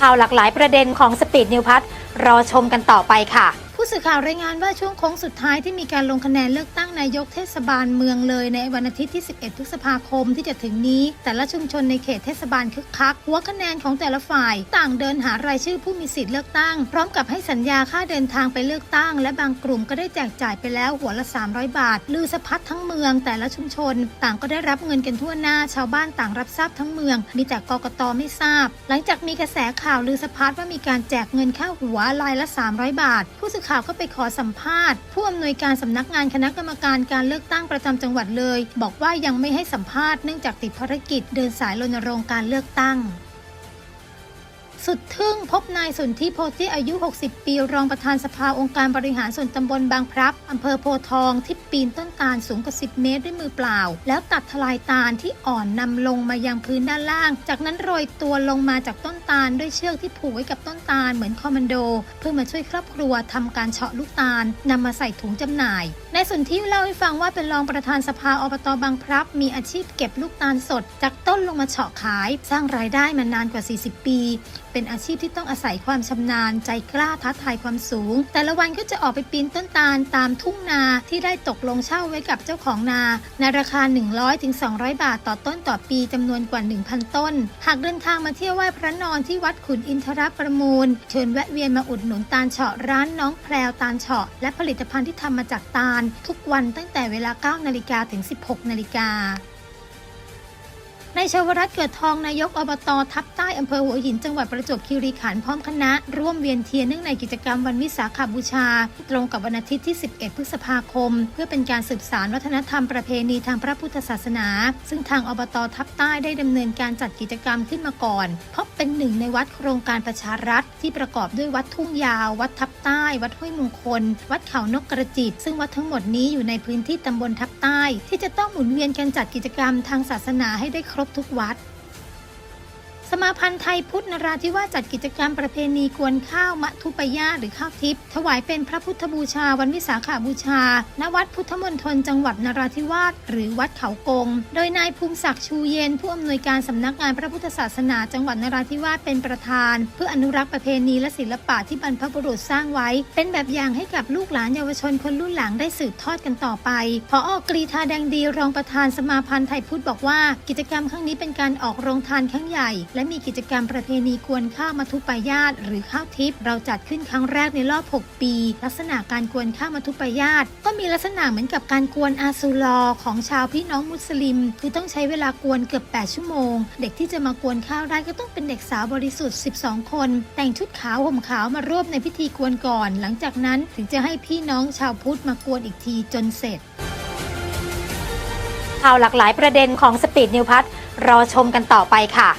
ข่าวหลากหลายประเด็นของสปีดนิวพัทรอชมกันต่อไปค่ะ สื่อข่าวรายงานว่าช่วงโค้งสุดท้ายที่มีการลงคะแนนเลือกตั้งนายกเทศบาลเมืองเลยในวันอาทิตย์ที่ 11 พฤษภาคมที่จะถึงนี้ แต่ละชุมชนในเขตเทศบาลคึกคักหัวคะแนนของแต่ละฝ่าย ต่างเดินหารายชื่อผู้มีสิทธิ์เลือกตั้ง พร้อมกับให้สัญญาค่าเดินทางไปเลือกตั้ง และบางกลุ่มก็ได้แจกจ่ายไปแล้วหัวละ 300 บาทลือสะพัดทั้งเมือง แต่ละชุมชน ต่างก็ได้รับเงินกันทั่วหน้าชาวบ้านต่างรับทราบทั้งเมือง มีแต่กกตไม่ทราบ หลังจากมีกระแสข่าวลือสะพัดว่ามีการแจกเงินค่าหัวรายละ 300 บาท ผู้สื่อข่าวก็ไปขอสัมภาษณ์ ผู้อำนวยการสำนักงานคณะกรรมการการเลือกตั้งประจำจังหวัดเลย บอกว่ายังไม่ให้สัมภาษณ์เนื่องจากติดภารกิจเดินสายรณรงค์การเลือกตั้ง สุดทึ่งพบนายสุนธิโพธิอายุ 60 ปี รองประธานสภาองค์การบริหารส่วนตำบลบางพลับอำเภอโพทองที่ปีนต้นตาลสูงกว่า 10 เมตรด้วยมือเปล่า แล้วตัดทลายตาลที่อ่อนนำลงมายังพื้นด้านล่าง จากนั้นโรยตัวลงมาจากต้นตาลด้วยเชือกที่ผูกไว้กับต้นตาลเหมือนคอมมานโด เพื่อมาช่วยครอบครัวทำการเฉาะลูกตาลนำมาใส่ถุงจำหน่ายนายสนธิเล่าให้ฟังว่าเป็นรองประธานสภาอบตบางพลับ มีอาชีพเก็บลูกตาลสด จากต้นลงมาเฉาะขาย สร้างรายได้มานานกว่า 40 ปี เป็น็นอาชีพที่ต้องอาศัยความชำนาญ ใจกล้าท้าทายความสูง แต่ละวันก็จะออกไปปีนต้นตาลตามทุ่งนาที่ได้ตกลงเช่าไว้กับเจ้าของนา ในราคา 100-200ถึง200บาทต่อต้นต่อปีจำนวนกว่า 1,000 ต้น หากเดินทางมาเที่ยวไหว้พระนอนที่วัดขุนอินทรประมูล เชิญแวะเวียนมาอุดหนุนตาลเฉาะร้านน้องแพรวตาลเฉาะและผลิตภัณฑ์ที่ทำมาจากตาล ทุกวันตั้งแต่เวลา9นาฬิกาถึง 16นาฬิกา นายชวรัตน์เกิดทองนายกอบตทับใต้อำเภอหัวหินจังหวัดประจวบคีรีขันธ์พร้อมคณะ ร่วมเวียนเทียนเนื่องในกิจกรรมวันวิสาขบูชา ตรงกับวันอาทิตย์ที่ 11 พฤษภาคม เพื่อเป็นการสืบสานวัฒนธรรมประเพณีทางพระพุทธศาสนา ซึ่งทางอบตทับใต้ได้ดำเนินการจัดกิจกรรมขึ้นมาก่อน เพราะเป็นหนึ่งในวัดโครงการประชารัฐ ที่ประกอบด้วยวัดทุ่งยาว วัดทับใต้ วัดห้วยมงคล วัดเขานกกระจิตซึ่งวัดทั้งหมดนี้อยู่ในพื้นที่ตำบลทับใต้ ที่จะต้องหมุนเวียนกันจัดกิจกรรมทางศาสนาให้ได้ครบทุกวัด สมาพันธ์ไทยพุทธนราธิวาสจัดกิจกรรมประเพณีกวนข้าวมะทุปยาหรือข้าวทิพย์ถวายเป็นพระพุทธบูชาวันวิสาขาบูชา ณ วัดพุทธมณฑลจังหวัดนราธิวาสหรือวัดเขากง โดยนายภูมิศักดิ์ชูเย็น ผู้อำนวยการสำนักงานพระพุทธศาสนา จังหวัดนราธิวาสเป็นประธาน เพื่ออนุรักษ์ประเพณีและศิลปะที่บรรพบุรุษสร้างไว้ เป็นแบบอย่างให้กับลูกหลานเยาวชนคนรุ่นหลังได้สืบทอดกันต่อไปพออกรีธาแดงดีรองประธานสมาพันธ์ไทยพุทธบอกว่า กิจกรรมครั้งนี้เป็นการออกโรงทานครั้งใหญ่และมีกิจกรรมประเพณีกวนข้าวมัทุปายาตหรือข้าวทิพย์เราจัดขึ้นครั้งแรกในรอบ 6 ปี ลักษณะการกวนข้าวมัทุปายาตก็มีลักษณะเหมือนกับการกวนอาซูลอของชาวพี่น้องมุสลิม คือต้องใช้เวลากวนเกือบ 8 ชั่วโมง เด็กที่จะมากวนข้าวได้ก็ต้องเป็นเด็กสาวบริสุทธิ์ 12 คน แต่งชุดขาวห่มขาวมาร่วมในพิธีกวนก่อน หลังจากนั้นถึงจะให้พี่น้องชาวพุทธมากวนอีกทีจนเสร็จข่าวหลากหลายประเด็นของสปีดนิวพัทรอชมกันต่อไปค่ะ